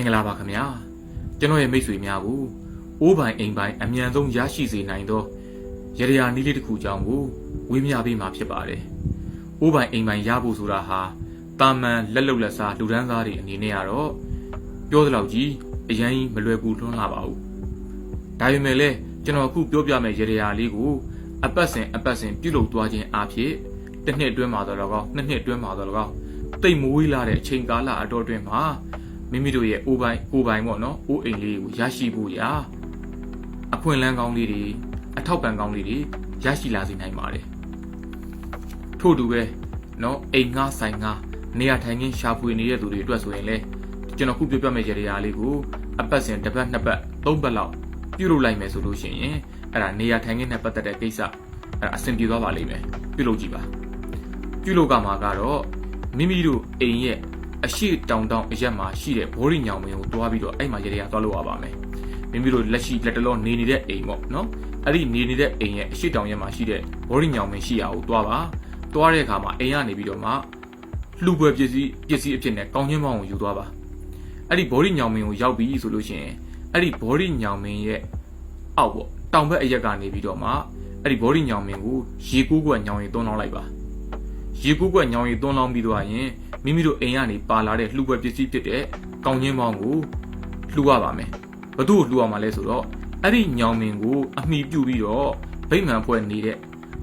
္ဂလာပါခင်ဗျာကျွန်တော်ရဲ့မိတ်ဆွေများကိုအိုးပိုင်အိမ်ပိုင်အမြန်ဆုံးရရှိစေနိုင်သောရရယာနည်းလေးတစ်ခုကြောင့်ကိုဝေးမြပေးမှာဖြစ်ပါတယ်အိုးပိုင်အိမ်ပိုင်ရဖို့ဆိုတာဟာတာမန်လက်လုံလက်စားလူဒန်းစားတွေအနေနဲ့ကတော့ပြောသလောက်ကြီးအရင်မလွယ်ကူလွန်းလာပါဘူးဒါပေမဲ့လည်းကျွန်တော်အခုပြောပြမယ့်ရရယာလေးကိုအပတ်စဉ်အပတ်စဉ်ပြုလုပ်သွားခြင်းအဖြစ်တစ်နှစ်အတွင်းမှာတော့လကောက်နှစ်နှစ်အတွင်းမှာတော့လကောက်တိတ်မဝေးလာတဲ့အချိန်ကာလအတော်အတွင်းမှာ မိမိတို့ရဲ့အိုးပိုင်းကိုယ်ပိုင်းပေါ့နော်အိုးအိမ်လေးကိုရရှိဖို့ရာအခွင့်အလမ်းကောင်းလေးတွေအထောက်ပံ့ကောင်းလေးတွေရရှိလာစေနိုင်ပါတယ်ထို့တူပဲနော်အိမ်ငှားဆိုင်ငှားနေရာထိုင်ခင်းရှာဖွေနေတဲ့သူတွေအတွက်ဆိုရင်လေကျွန်တော်ခုပြောပြမယ့်ကြရာလေးကိုအပတ်စဉ်တစ်ပတ်နှစ်ပတ်သုံးပတ်လောက်ပြုလုပ်လိုက်မယ်ဆိုလို့ရှိရင်အဲ့ဒါနေရာထိုင်ခင်းနဲ့ပတ်သက်တဲ့ကိစ္စအဲ့ဒါအဆင်ပြေသွားပါလိမ့်မယ်ပြုလုပ်ကြည့်ပါပြုလုပ်ကမှာကတော့မိမိတို့အိမ်ရဲ့ အရှိတောင်တောင်အရက်မှာရှိတဲ့ဘောရီညောင်မင်းကိုတွားပြီးတော့အဲ့မှာရေရသွားလို့ရပါမယ်မိမိတို့လက်ရှိလက်တလောနေနေတဲ့အိမ်ပေါ့နော်အဲ့ဒီနေနေတဲ့အိမ်ရဲ့အရှိတောင်ရက်မှာရှိတဲ့ဘောရီညောင်မင်းရှိရာကိုတွားပါတွားတဲ့အခါမှာအိမ်ကနေပြီးတော့မှလှူပွဲပစ္စည်းပစ္စည်းအဖြစ်နဲ့ကောင်းချင်းပေါင်းကိုယူသွားပါအဲ့ဒီဘောရီညောင်မင်းကိုရောက်ပြီဆိုလို့ရှိရင်အဲ့ဒီဘောရီညောင်မင်းရဲ့အောက်ပေါ့တောင်ဘက်အရက်ကနေပြီးတော့မှအဲ့ဒီဘောရီညောင်မင်းကိုရေကူးကွက်ညောင်ရီသွန်းလောင်းလိုက်ပါ ရေကူးကွက်ညောင်ရီသွန်းလောင်းပြီးတော့ရင်မိမိတို့အိမ်ကနေပါလာတဲ့လှူပွဲပစ္စည်းဖြစ်တဲ့ကောင်းချင်းပေါင်းကိုလှူရပါမယ်။ဘသူ့ကိုလှူရမှာလဲဆိုတော့အဲ့ဒီညောင်မင်းကိုအမိပြုတ်ပြီးတော့ဗိမှန်ဖွဲ့နေတဲ့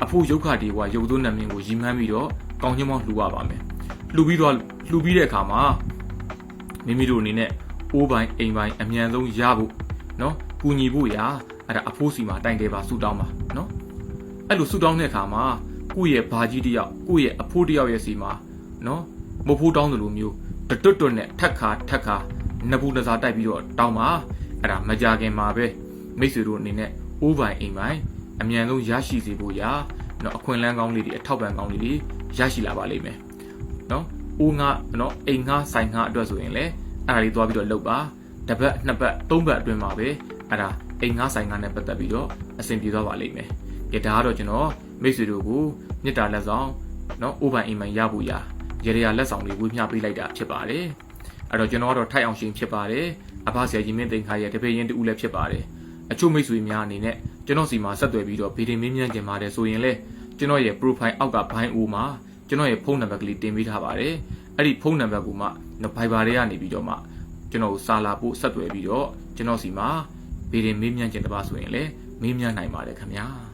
အဖို့ရုပ်ခတီဝါရုပ်သွင်းနမင်းကိုရီမှန်းပြီးတော့ကောင်းချင်းပေါင်းလှူရပါမယ်။လှူပြီးတော့လှူပြီးတဲ့အခါမှာမိမိတို့အနေနဲ့အိုးပိုင်းအိမ်ပိုင်းအမြန်ဆုံးရဖို့နော်ကူညီဖို့ရာအဲ့ဒါအဖိုးစီမှာတိုင်တယ်ပါဆူတောင်းပါနော်အဲ့လိုဆူတောင်းတဲ့အခါမှာ ကိုယ့်ရဲ့ဘာကြီးတယောက်ကိုယ့်ရဲ့အဖိုးတယောက်ရဲ့စီမှာနော်မဖို့တောင်းတယ်လို့မျိုးတတွတ်တွတ်နဲ့ထက်ခါထက်ခါနဘူးတစားတိုက်ပြီးတော့တောင်းပါအဲ့ဒါမကြခင်မှာပဲမိတ်ဆွေတို့အနေနဲ့အိုးပိုင်အိမ်ပိုင်အမြန်ဆုံးရရှိစေဖို့ရာနော်အခွင့်အလမ်းကောင်းလေးတွေအထောက်ပံ့ကောင်းလေးတွေရရှိလာပါလိမ့်မယ်နော်အိုးငါနော်အိမ်ငါဆိုင်ငါအတွက်ဆိုရင်လည်းအဲ့ဒါလေးသွားပြီးတော့လုပ်ပါတစ်ပတ်နှစ်ပတ်သုံးပတ်အတွင်းမှာပဲအဲ့ဒါအိမ်ငါဆိုင်ငါနဲ့ပတ်သက်ပြီးတော့အဆင်ပြေသွားပါလိမ့်မယ်ကြဒါကတော့ကျွန်တော် မိတ်ဆွေတို့ကိုမေတ္တာလက်ဆောင်နော်အိုးပိုင်အိမ်ပိုင်ရဖို့ရာရေရလက်ဆောင်တွေဝေမျှပေးလိုက်တာဖြစ်ပါတယ်အဲ့တော့ကျွန်တော်ကတော့ထိုက်အောင်ရှင်ဖြစ်ပါတယ်အဖဆရာကြီးမင်းသိန်းခါရဲ့တပည့်ရင်တူလည်းဖြစ်ပါတယ်အချို့မိတ်ဆွေများအနေနဲ့ကျွန်တော်စီမှာဆက်သွယ်ပြီးတော့ဗီဒီမင်းမြန်းကြင်ပါတယ်ဆိုရင်လေကျွန်တော်ရဲ့ profile အောက်ကဘိုင်းအိုးမှာကျွန်တော်ရဲ့ဖုန်းနံပါတ်ကလေးတင်ပေးထားပါတယ်အဲ့ဒီဖုန်းနံပါတ်ကိုမှ Viber တွေကနေပြီးတော့မှကျွန်တော်ကိုစာလာဖို့ဆက်သွယ်ပြီးတော့ကျွန်တော်စီမှာဗီဒီမင်းမြန်းကြင်တပါဆိုရင်လေမင်းမြန်းနိုင်ပါတယ်ခင်ဗျာ